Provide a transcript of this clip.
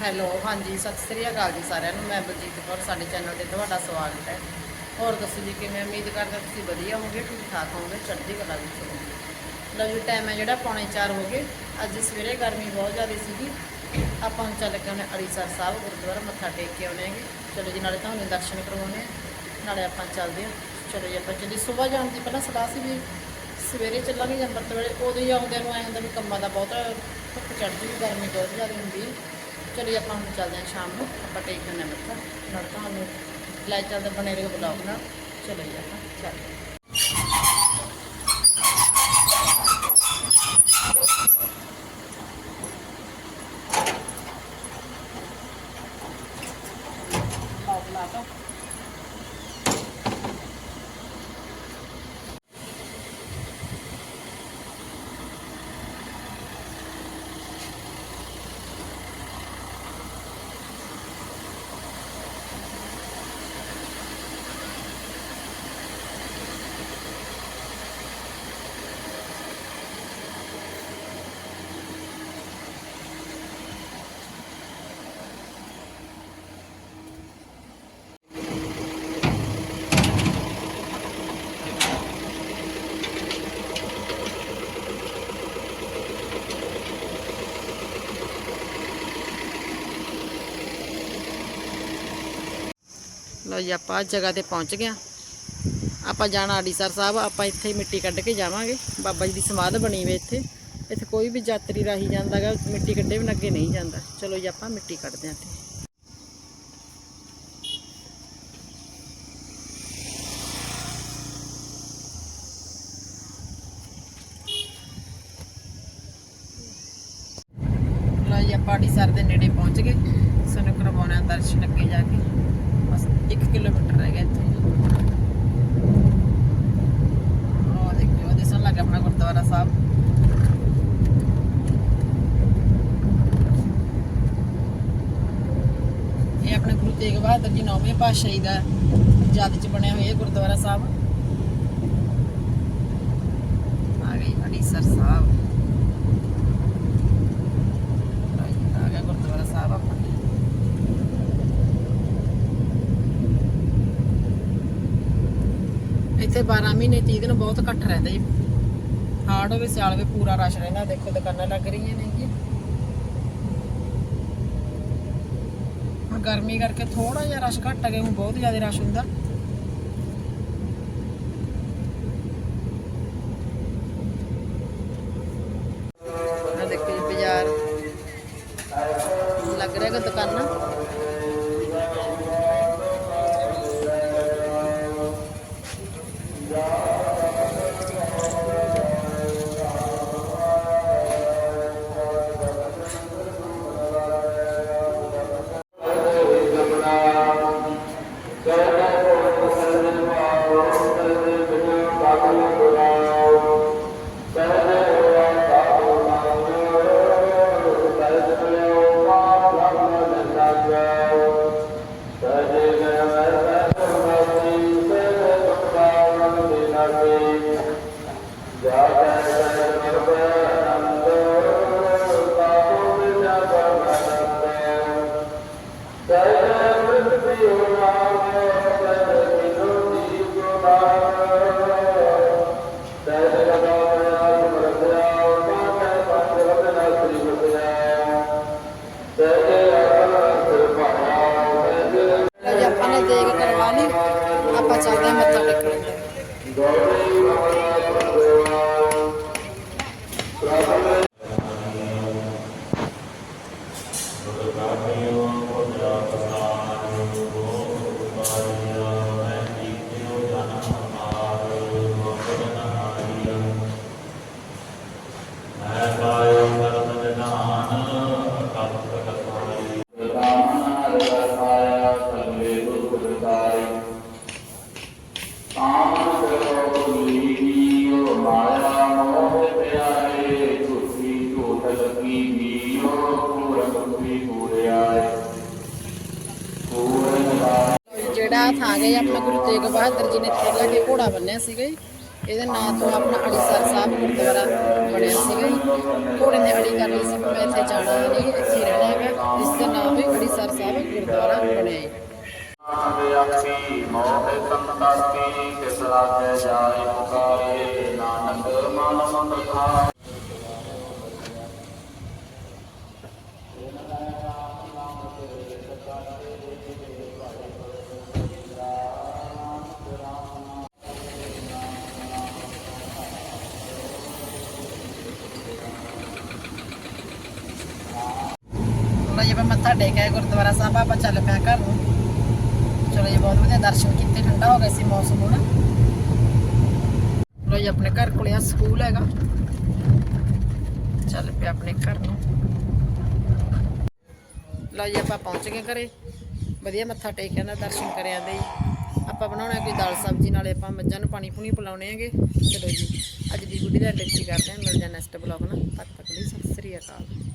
Hello, ਹਾਂਜੀ, ਸਤਿ ਸ੍ਰੀ ਅਕਾਲ ਜੀ ਸਾਰਿਆਂ ਨੂੰ। ਮੈਂ ਬਲਜੀਤ ਕੌਰ, ਸਾਡੇ ਚੈਨਲ ਤੇ ਤੁਹਾਡਾ ਸਵਾਗਤ ਹੈ। ਹੋਰ ਦੱਸੋ ਜੀ, ਕਿਵੇਂ? ਉਮੀਦ ਕਰਦਾ ਤੁਸੀਂ ਵਧੀਆ ਹੋਵੋਗੇ ਠੀਕ ਠਾਕ ਹੋਵੋਗੇ, ਚੜ੍ਹਦੀ ਕਲਾ ਵਿੱਚ ਹੋਵੋਗੇ। ਲਓ ਜੀ ਟਾਈਮ ਹੈ ਜਿਹੜਾ, ਪੌਣੇ 4 ਹੋ ਗਏ। ਅੱਜ ਸਵੇਰੇ ਗਰਮੀ ਬਹੁਤ ਜ਼ਿਆਦਾ ਸੀਗੀ। ਆਪਾਂ ਹੁਣ ਚੱਲ ਕੇ ਆਉਣੇ ਅੜੀਸਰ ਸਾਹਿਬ, ਗੁਰਦੁਆਰਾ, ਮੱਥਾ ਟੇਕ ਕੇ ਆਉਣੇ ਹੈਗੇ। ਚਲੋ ਜੀ, ਨਾਲੇ ਤੁਹਾਨੂੰ ਦਰਸ਼ਨ ਕਰਵਾਉਣੇ ਨਾਲੇ ਆਪਾਂ ਚੱਲਦੇ ਹਾਂ। ਚਲੋ ਜੀ, ਆਪਾਂ ਚੱਲੀ ਸਵੇਰ ਜਾਣ ਦੀ ਪਹਿਲਾਂ ਸਲਾਹ ਸੀ ਵੀ ਸਵੇਰੇ ਚੱਲਾਂਗੇ ਜਾਂ ਅੰਮ੍ਰਿਤ ਵੇਲੇ ਉਦੋਂ ਹੀ ਆਉਂਦਿਆਂ ਨੂੰ ਐਂ ਹੁੰਦਾ ਵੀ ਕੰਮਾਂ ਦਾ ਬਹੁਤ ਧੁੱਪ ਚੜ੍ਹਦੀ ਵੀ ਗਰਮੀ ਬਹੁਤ ਜ਼ਿਆਦਾ ਹੁੰਦੀ। ਚਲੋ ਜੀ, ਆਪਾਂ ਹੁਣ ਚੱਲਦੇ ਹਾਂ ਸ਼ਾਮ ਨੂੰ। ਆਪਾਂ ਟੇਕ ਦਿੰਦੇ ਹਾਂ ਮੱਥਾ ਨਾਲ ਤੁਹਾਨੂੰ ਲੈ ਚੱਲਦੇ ਬਣੇ ਰਹੋ ਬਲੌਗ ਨਾਲ ਚਲੋ ਜੀ, ਆਪਾਂ ਚੱਲਦੇ ਲਓ ਜੀ, ਆਪਾਂ ਜਗ੍ਹਾ ਤੇ ਪਹੁੰਚ ਗਏ ਹਾਂ। ਆਪਾਂ ਜਾਣਾ ਅੜੀਸਰ ਸਾਹਿਬ, ਆਪਾਂ ਇੱਥੇ ਹੀ ਮਿੱਟੀ ਕੱਢ ਕੇ ਜਾਵਾਂਗੇ। ਬਾਬਾ ਜੀ ਦੀ ਸਮਾਧ ਬਣੀ ਹੋਈ ਇੱਥੇ। ਇੱਥੇ ਕੋਈ ਵੀ ਯਾਤਰੀ ਰਾਹੀ ਜਾਂਦਾਗਾ ਮਿੱਟੀ ਕੱਢੇ ਬਿਨਾਂ ਅੱਗੇ ਨਹੀਂ ਜਾਂਦਾ। ਚਲੋ ਜੀ, ਆਪਾਂ ਮਿੱਟੀ ਕੱਢਦੇ ਹਾਂ ਇੱਥੇ। ਲਓ ਜੀ, ਆਪਾਂ ਅੜੀਸਰ ਦੇ ਨੇੜੇ ਪਹੁੰਚ ਗਏ। ਸਾਨੂੰ ਕਰਵਾਉਣਾ ਦਰਸ਼ਨ ਅੱਗੇ ਜਾ ਕੇ ਬਸ 1 ਕਿਲੋਮੀਟਰ ਰਹਿ ਗਿਆ ਇੱਥੇ ਉਹ ਦੇਖਿਓ ਦਿਸਣ ਲੱਗਾ ਆਪਣਾ ਗੁਰਦੁਆਰਾ ਸਾਹਿਬ ਇਹ ਆਪਣੇ ਗੁਰੂ ਤੇਗ ਬਹਾਦਰ ਜੀ ਨੌਵੇਂ ਪਾਤਸ਼ਾਹੀ ਦਾ ਯਾਦ ਚ ਬਣਿਆ ਹੋਇਆ ਗੁਰਦੁਆਰਾ ਸਾਹਿਬ। ਆ ਗਈ ਅੜੀਸਰ ਸਾਹਿਬ। ਆ ਗਿਆ ਗੁਰਦੁਆਰਾ ਸਾਹਿਬ ਆਪਣਾ ਇੱਥੇ 12 ਮਹੀਨੇ 30 ਦਿਨ ਬਹੁਤ ਇਕੱਠ ਰਹਿੰਦਾ ਜੀ। ਹਾੜ ਹੋਵੇ, ਸਿਆਲ ਹੋਵੇ, ਪੂਰਾ ਰਸ਼ ਰਹਿੰਦਾ, ਦੇਖੋ ਦੁਕਾਨਾਂ ਲੱਗ ਰਹੀਆਂ ਨੇ ਜੀ ਹੁਣ ਗਰਮੀ ਕਰਕੇ ਥੋੜਾ ਜਿਹਾ ਰਸ਼ ਘੱਟ ਗਿਆ ਹੁਣ ਬਹੁਤ ਜ਼ਿਆਦਾ ਰਸ਼ ਹੁੰਦਾ। ਆਹ ਦੇਖੋ ਜੀ, ਬਾਜ਼ਾਰ। ਲੱਗ ਰਿਹਾ ਕਿ ਦੁਕਾਨਾਂ? ਲਓ ਜੀ Amen. लगी वीरो पूरक भी पूरिया ਜਿਹੜਾ ਥਾਂ ਗਏ ਆਪਣਾ ਗੁਰੂ ਤੇਗ ਬਹਾਦਰ ਜੀ ਨੇ ਥੱਲੇ ਕੇ ਘੋੜਾ ਬੰਨਿਆ ਸੀਗਾ ਇਹਦੇ ਨਾਂ ਤੋਂ ਆਪਣਾ ਅੜੀਸਰ ਸਾਹਿਬ ਗੁਰਦੁਆਰਾ ਬਣਿਆ ਸੀਗਾ ਘੋੜੇ ਨੇ ਅੜੀ ਕਰ ਲਈ ਸੀ ਮੈਂ ਇੱਥੇ ਜਾਣਾ ਨਹੀਂ ਇੱਥੇ ਰਹਿਣਾ ਹੈਗਾ। ਇਸ ਦਾ ਨਾਮ ਹੈ ਅੜੀਸਰ ਸਾਹਿਬ ਗੁਰਦੁਆਰਾ ਬਣਿਆ ਹੈ ਆਖੀ ਮੋਹਿ ਸੰਤਾਤੀ ਕਿਸ ਰਾਜੇ ਜਾਏ ਪੁਕਾਰੇ। ਨਾਨਕ ਮਨ ਮੰਨ ਖਾਏ। ਮੱਥਾ ਟੇਕਿਆ ਗੁਰਦੁਆਰਾ ਸਾਹਿਬ, ਆਪਾਂ ਚੱਲ ਪਿਆ ਘਰ ਨੂੰ। ਚਲੋ ਜੀ, ਬਹੁਤ ਵਧੀਆ ਦਰਸ਼ਨ ਕੀਤੇ, ਠੰਡਾ ਹੋ ਗਿਆ ਸੀ ਮੌਸਮ ਹੁਣ। ਲੋ ਜੀ, ਆਪਣੇ ਘਰ ਕੋਲੇ ਆ, ਸਕੂਲ ਹੈਗਾ। ਚੱਲ ਪਿਆ ਆਪਣੇ ਘਰ ਨੂੰ। ਲੋ ਜੀ ਆਪਾਂ ਪਹੁੰਚ ਗਏ ਘਰੇ। ਵਧੀਆ ਮੱਥਾ ਟੇਕਿਆ ਨਾ, ਦਰਸ਼ਨ ਕਰਿਆ ਦੇ ਆਪਾਂ ਬਣਾਉਣਾ ਕੋਈ ਦਾਲ ਸਬਜ਼ੀ, ਨਾਲੇ ਆਪਾਂ ਮੱਝਾਂ ਨੂੰ ਪਾਣੀ ਪੂਣੀ ਪਿਲਾਉਣੇ ਹੈਗੇ। ਚਲੋ ਜੀ, ਅੱਜ ਦੀ ਗੁੱਡੀ ਦਾ ਐਂਡ ਕਰਦੇ ਹਾਂ ਮਿਲ ਜਾਂ ਨੈਕਸਟ ਬਲੌਗ ਨਾਲ। ਤਦ ਤੱਕ ਲਈ ਸਤਿ ਸ੍ਰੀ ਅਕਾਲ।